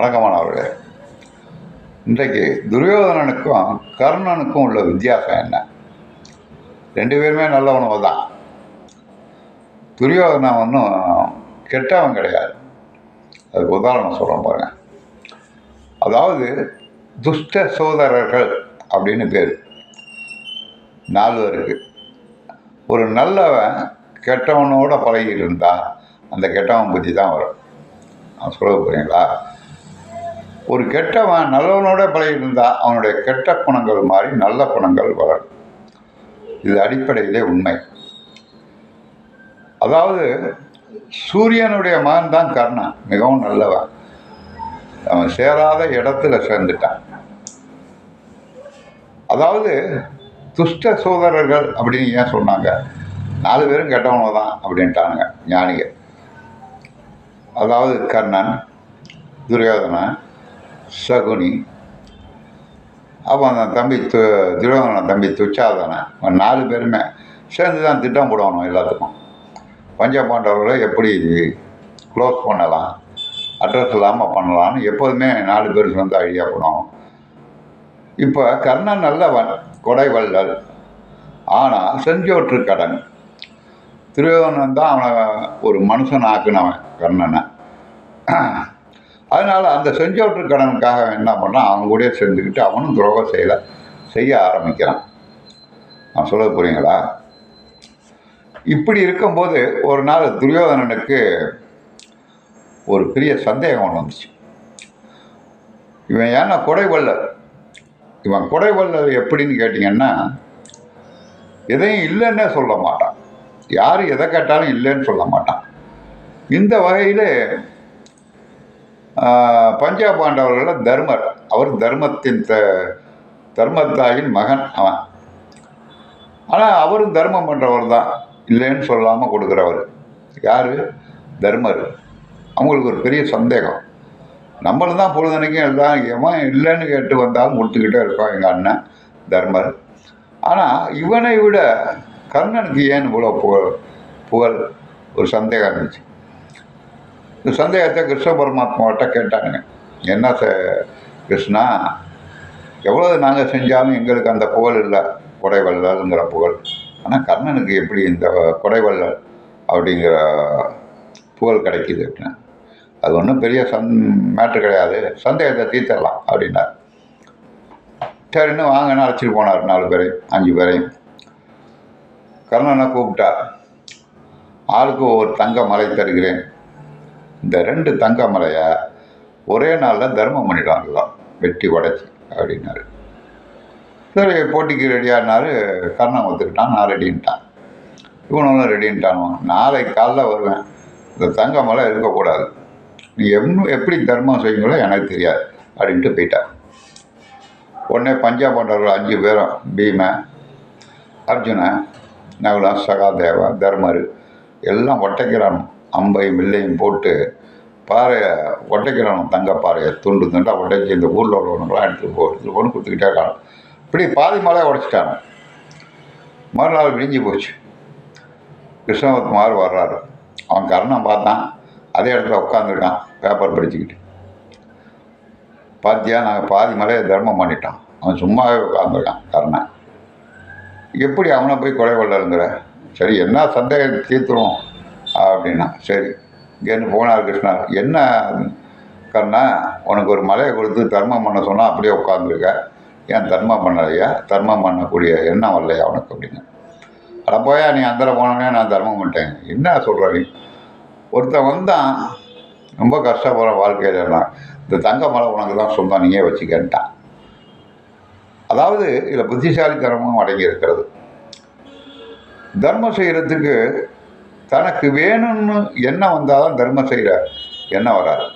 வணக்கமானவர்களே. இன்றைக்கு துரியோதனனுக்கும் கர்ணனுக்கும் உள்ள வித்தியாசம் என்ன? ரெண்டு பேருமே நல்லவனவு தான் துரியோதனன் ஒன்றும் கெட்டவன் கிடையாது. அதுக்கு உதாரணம் சொல்கிறோம் பாருங்க. அதாவது துஷ்ட சோதரர்கள் அப்படின்னு பேர். நாலு இருக்கு ஒரு நல்லவன் கெட்டவனோட பழகிட்டு இருந்தால் அந்த கெட்டவன் புத்தி தான் வரும். நான் சொல்ல போகிறீங்களா ஒரு கெட்டவன் நல்லவனோட பழகிட்டு அவனுடைய கெட்ட குணங்கள் மாறி நல்ல குணங்கள் வளரும். இது அடிப்படையிலே உண்மை. அதாவது சூரியனுடைய மகன் தான் கர்ணன். மிகவும் நல்லவன். அவன் சேராத இடத்துல சேர்ந்துட்டான். அதாவது துஷ்ட சோதரர்கள் அப்படின்னு ஏன் சொன்னாங்க? நாலு பேரும் கெட்டவங்க தான் அப்படின்ட்டானுங்க ஞானிகள். அதாவது கர்ணன் துரியோதனன் சகுனி. அப்போ அந்த தம்பி து துரியோதன தம்பி துச்சா தானே நாலு பேருமே சேர்ந்து தான் திட்டம் போடணும் எல்லாத்துக்கும். பஞ்ச பாண்டவர்களை எப்படி க்ளோஸ் பண்ணலாம்? அட்ரஸ் இல்லாமல் பண்ணலாம்னு எப்போதுமே நாலு பேர் சேர்ந்து ஐடியா பண்ணுவோம் இப்போ கர்ணன் நல்லவன் கொடை வள்ளல். ஆனால் செஞ்சோற்று கடன். துரியோதனன் தான் அவனை ஒரு மனுஷன் ஆக்குனவன் கர்ணனை. அதனால் அந்த செஞ்சோற்று கடனுக்காக அவன் என்ன பண்ணான் அவங்க கூடயே சேர்ந்துக்கிட்டு அவனும் துரோகம் செய்யலை செய்ய ஆரம்பிக்கிறான். நான் சொல்ல புரியுங்களா? இப்படி இருக்கும்போது ஒரு நாள் துரியோதனனுக்கு ஒரு பெரிய சந்தேகம் ஒன்று வந்துச்சு. இவன் ஏன்னா கொடை இவன் கொடை எப்படின்னு கேட்டிங்கன்னா எதையும் இல்லைன்னே சொல்ல மாட்டான். யார் எதை கேட்டாலும் இல்லைன்னு சொல்ல மாட்டான். இந்த வகையில் பஞ்சாப் பாண்டவர்களில் தர்மர். அவர் தர்மத்தின் த தர்மத்தாயின் மகன் அவன். ஆனால் அவரும் தர்மம் பண்ணுறவர் தான். இல்லைன்னு சொல்லாமல் கொடுக்குறவர். யார்? தர்மர். அவங்களுக்கு ஒரு பெரிய சந்தேகம். நம்மளும் தான் பொழுதுனைக்கும் எல்லாம் எவன் இல்லைன்னு கேட்டு வந்தாலும் கொடுத்துக்கிட்டே இருக்கோம் எங்கள் அண்ணன் தர்மர். ஆனால் இவனை விட கர்ணனுக்கு ஏன் இவ்வளோ புகழ் புகழ்? ஒரு சந்தேகம் இருந்துச்சு. சந்தேகத்தை கிருஷ்ண பரமாத்மாவிட்ட கேட்டானுங்க. என்ன ச கிருஷ்ணா? எவ்வளோ நாங்கள் செஞ்சாலும் எங்களுக்கு அந்த புகழ் இல்லை. கொடைவள்ளல்ங்கிற புகழ். ஆனால் கர்ணனுக்கு எப்படி இந்த கொடைவள்ளல் அப்படிங்கிற புகழ் கிடைக்கிது அப்படின்னா அது ஒன்றும் பெரிய சந் மேட்ரு கிடையாது. சந்தேகத்தை தீர்த்தரலாம் அப்படின்னார். சரின்னு வாங்கன்னு அழைச்சிட்டு போனார் நாலு பேரையும் அஞ்சு பேரையும். கர்ணனை கூப்பிட்டார். ஆளுக்கு ஒரு தங்க மலை தருகிறேன். இந்த ரெண்டு தங்க மலையை ஒரே நாளில் தர்மம் பண்ணிட்டாங்களாம். வெட்டி உடச்சி அப்படின்னாரு. சரி போட்டிக்கு ரெடியானாரு. கர்ணன் ஒத்துக்கிட்டான் நான் ரெடின்ட்டான் இவனும் ரெடின்ட்டானுவான் நாளை காலைல வருவேன். இந்த தங்க மலை இருக்கக்கூடாது. நீ எவ்வளோ எப்படி தர்மம் செய்வீங்களோ எனக்கு தெரியாது அப்படின்ட்டு போயிட்டான். உடனே பஞ்சாப் பண்ணுறவர்கள் அஞ்சு பேரும் பீம அர்ஜுனன் நகுலா சகாதேவா தர்மர் எல்லாம் ஒட்டைக்கிறானும் அம்பையும் வில்லையும் போட்டு பாறையை ஒட்டைக்கிறான் தங்க பாறையை துண்டு துண்டாக உடைச்சி இந்த ஊரில் உள்ளவனுங்களாம் எடுத்து போ எடுத்துகிட்டு போன்னு கொடுத்துக்கிட்டே இருக்கான் இப்படி பாதி மலையை உடைச்சிட்டாங்க. மறுநாள் விடிஞ்சு போச்சு. கிருஷ்ணகுமார் வர்றாரு. அவன் கர்ணன் பார்த்தான். அதே இடத்துல உட்காந்துருக்கான் பேப்பர் படிச்சுக்கிட்டு. பாத்தியா? நாங்கள் பாதி மலையை தர்மம் பண்ணிட்டான் அவன் சும்மாவே உட்காந்துருக்கான் கர்ணன். எப்படி அவனை போய் கொலை கொள்ளலுங்கிற? சரி என்ன சந்தேகம் தீர்த்துருவோம் அப்படின்னா சரி இங்கேருந்து போனார் கிருஷ்ணர் என்ன கண்ணா உனக்கு ஒரு மலையை கொடுத்து தர்மம் பண்ண சொன்னால் அப்படியே உட்காந்துருக்க ஏன் தர்மம் பண்ணலையா? தர்மம் பண்ணக்கூடிய எண்ணம் வரலையா உனக்கு அப்படின்னு. அட போயா நீ அந்த போனோடனே நான் தர்மம் பண்ணிட்டேன். என்ன சொல்கிற நீ? ஒருத்தன் வந்தான் ரொம்ப கஷ்டப்படுற வாழ்க்கையில் இந்த தங்க மலை உனக்கு தான் சொந்தம் நீயே வச்சுக்கன்ட்டான். அதாவது இதில் புத்திசாலித்தனமும் அடங்கி இருக்கிறது. தர்மம் செய்கிறதுக்கு தனக்கு வேணும்னு எண்ணம் வந்தால் தான் தர்மம் செய்கிற எண்ணம் வராது.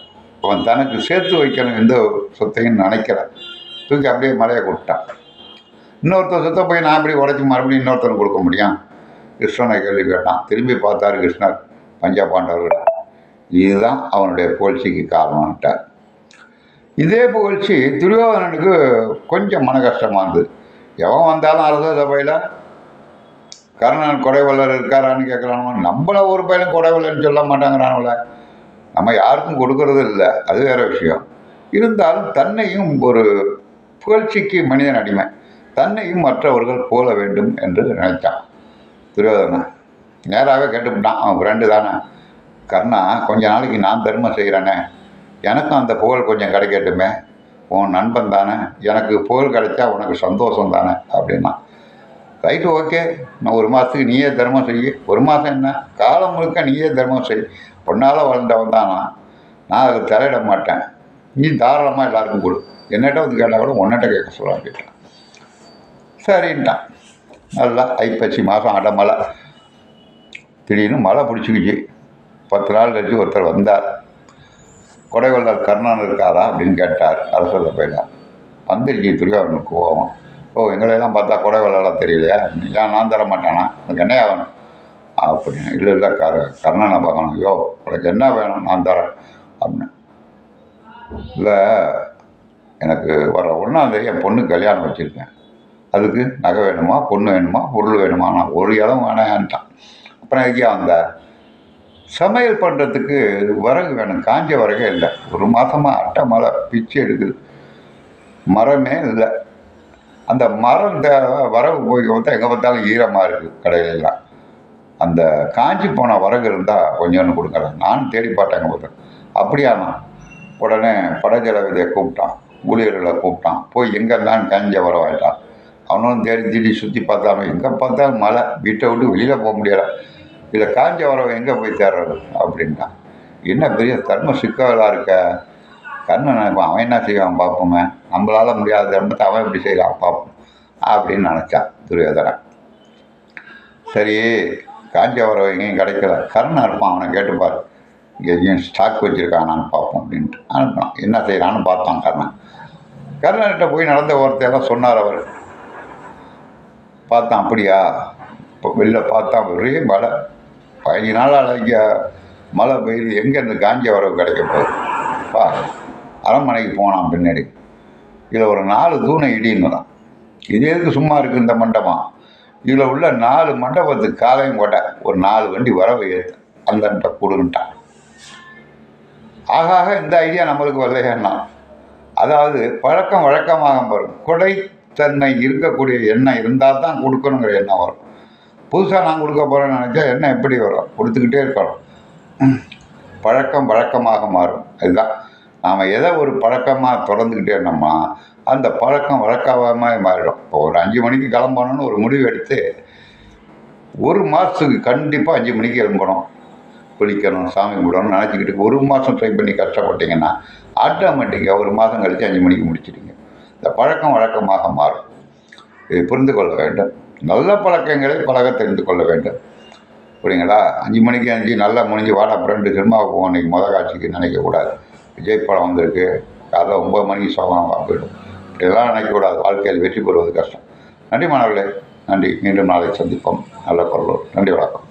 அவன் தனக்கு சேர்த்து வைக்கணும் எந்த சொத்தையும் நினைக்கல. தூக்கி அப்படியே மலையை கொடுத்தான் இன்னொருத்தர் சொத்தை போய் நான் அப்படி உடச்சி மறுபடியும் இன்னொருத்தனுக்கு கொடுக்க முடியும்? கிருஷ்ணனை கேள்வி கேட்டான். திரும்பி பார்த்தாரு கிருஷ்ணர் பஞ்சா பாண்டவர்கள். இதுதான் அவனுடைய புகழ்ச்சிக்கு காரணம்ட்டார் இதே புகழ்ச்சி துரியோதனனுக்கு கொஞ்சம் மன கஷ்டமாக இருந்தது. எவன் வந்தாலும் அரச சபையில் கர்ணன் கொடைவல்லர் இருக்காரான்னு கேட்குறானோ நம்மள ஒரு பையனும் கொடைவல்லன்னு சொல்ல மாட்டாங்கிறானுல நம்ம யாருக்கும் கொடுக்கறது இல்லை. அது வேற விஷயம். இருந்தாலும் தன்னையும் ஒரு புகழ்ச்சிக்கு மனிதன் அடிமை. தன்னையும் மற்றவர்கள் போல வேண்டும் என்று நினைத்தான். துரியோதனன் நேராகவே கேட்டுவிட்டான். அவன் ஃப்ரெண்டு தானே. கர்ணா கொஞ்ச நாளைக்கு நான் தர்மம் செய்கிறேனே எனக்கும் அந்த புகழ் கொஞ்சம் கிடைக்கட்டுமே. உன் நண்பன் தானே. எனக்கு புகழ் கிடைச்சா உனக்கு சந்தோஷம் தானே அப்படின்னா. Right okay. நான் ஒரு மாதத்துக்கு நீயே தர்மம் செய்ய ஒரு மாதம் என்ன? காலம் முழுக்க நீயே தர்மம் செய். பொன்னால் வளர்ந்தவன் தான் நான். நான் அதில் தலையிட மாட்டேன். நீ தாராளமாக எல்லாருக்கும் கொடு. என்னட்ட வந்து கேட்டால் கூட ஒன்னட்ட கேட்க சொல்லலாம் கேட்டான் சரின்ட்டான். நல்லா ஐப்பசி மாதம் அடமலை திடீர்னு மழை பிடிச்சிக்கிச்சு. பத்து நாள் கழிச்சு ஒருத்தர் வந்தார். கொடைவள்ளல் கர்ணன் இருக்காரா அப்படின்னு கேட்டார். அரசர் போயிட்டார். வந்துருச்சு துரியோதனுக்கு கோவம் ஓ எங்களையெல்லாம் பார்த்தா கொடைவள்ளலாம் தெரியலையா? ஏன் நான் தர மாட்டானா? உனக்கு என்ன வேணும்? அப்படின்னு இல்லை இல்லை கர கர்ணனை பார்க்கணும். ஐயோ உனக்கு என்ன வேணும்? நான் தரேன். அப்படின்னு. இல்லை எனக்கு வர ஒன்றாந்தேதி என் பொண்ணு கல்யாணம் வச்சுருக்கேன். அதுக்கு நகை வேணுமா? பொண்ணு வேணுமா? பொருள் வேணுமா? நான் ஒரு இடம் வேணான்ட்டான். அப்புறம் எங்கேயா வந்த? சமையல் பண்ணுறதுக்கு விறகு வேணும். காஞ்ச விறகே இல்லை. ஒரு மாதமாக அட்டை மழை பிச்சு எடுக்குது. மரமே இல்லை. அந்த மரம் இந்த வரகு போய் பார்த்தா எங்கே பார்த்தாலும் ஈரமாக இருக்குது கடையிலெல்லாம். அந்த காஞ்சி போன வரகு இருந்தால் கொஞ்சோன்னு கொடுக்குறேன் நானும் தேடி பார்த்தேங்க பார்த்தேன் அப்படியாண்ணா உடனே படஜலவிதையை கூப்பிட்டான். ஊழியர்களை கூப்பிட்டான். போய் எங்கெல்லாம் காஞ்ச வர அவனும் தேடி தேடி சுற்றி பார்த்தாலும் எங்கே பார்த்தாலும் மழை. வீட்டை விட்டு வெளியில் போக முடியலை. இதில் காஞ்ச வரவை எங்கே போய் தேடுறது? அப்படின்ட்டான். என்ன பெரிய தர்ம சிக்கலாக இருக்க? கண்ணன் நினைப்பான் அவன் என்ன செய்வான் பார்ப்போமே? நம்மளால் முடியாத தர்மத்தை அவன் எப்படி செய்யலாம் பார்ப்போம் அப்படின்னு நினச்சான் துரியோதனன். சரி காஞ்சிபுரம் எங்கேயும் கிடைக்கல. கர்ணன் இருப்பான் அவனை கேட்டுப்பார் இங்கே எங்கேயும் ஸ்டாக் வச்சுருக்கானான்னு பார்ப்போம் அப்படின்ட்டு. அனுப்பினான் என்ன செய்கிறான்னு பார்த்தான் கர்ணன் கர்ணன்கிட்ட போய் நடந்த வார்த்தையெல்லாம் சொன்னார் அவர். பார்த்தான் அப்படியா? இப்போ வெளில பார்த்தான் ஒரே மழை. பதினஞ்சு நாளால் இங்கே மழை பெய்யுது. எங்கே இந்த காஞ்ச வரவு கிடைக்க போகுது? பா அரண்மனைக்கு போனான் பின்னாடி. இதில் ஒரு நாலு தூணை இடின்னுதான் இது எதுக்கு சும்மா இருக்குது இந்த மண்டபம்? இதில் உள்ள நாலு மண்டபத்துக்கு காலையும் கொட்ட. ஒரு நாலு வண்டி வரவை ஏற்று அந்த கொடுன்ட்டான் ஆகாக இந்த ஐடியா நம்மளுக்கு வரலையான்னா அதாவது பழக்கம் வழக்கமாக வரும் கொடைத்தன்மை இருக்கக்கூடிய எண்ணம் இருந்தால் தான் கொடுக்கணுங்கிற எண்ணம் வரும். புதுசாக நான் கொடுக்க போகிறேன்னு நினச்சா எண்ணம் எப்படி வரும்? கொடுத்துக்கிட்டே இருக்கணும் பழக்கம் வழக்கமாக மாறும். அதுதான். நாம் எதை ஒரு பழக்கமாக தொடர்ந்துக்கிட்டே இருந்தோம்னா அந்த பழக்கம் வழக்கமாக மாறிடும். இப்போ ஒரு அஞ்சு மணிக்கு கிளம்பணும்னு ஒரு முடிவு எடுத்து ஒரு மாதத்துக்கு கண்டிப்பாக அஞ்சு மணிக்கு எழும்பணும். குளிக்கணும் சாமி கும்பிடணும்னு நினச்சிக்கிட்டு ஒரு மாதம் ட்ரை பண்ணி கஷ்டப்பட்டீங்கன்னா ஆட்டோமேட்டிக்காக ஒரு மாதம் கழித்து அஞ்சு மணிக்கு முடிச்சிடுங்க இந்த பழக்கம் வழக்கமாக மாறும். இதை புரிந்து கொள்ள வேண்டும். நல்ல பழக்கங்களை பழக தெரிந்து கொள்ள வேண்டும். புரியுங்களா? அஞ்சு மணிக்கு அஞ்சு நல்லா முடிஞ்சு வாடா ஃப்ரெண்டு சினிமாவுக்கு போவோம் இன்னைக்கு முத காட்சிக்கு நினைக்கக்கூடாது. விஜய் படம் வந்திருக்கு. காலைல ஒம்பது மணிக்கு சோகமாக போயிடும் இப்படியெல்லாம் நினைக்கக்கூடாது. வாழ்க்கையில் வெற்றி பெறுவது கஷ்டம். நன்றி மாணவர்களே. நன்றி. மீண்டும் நாளை சந்திப்போம். நல்ல குரலோடு. நன்றி வணக்கம்.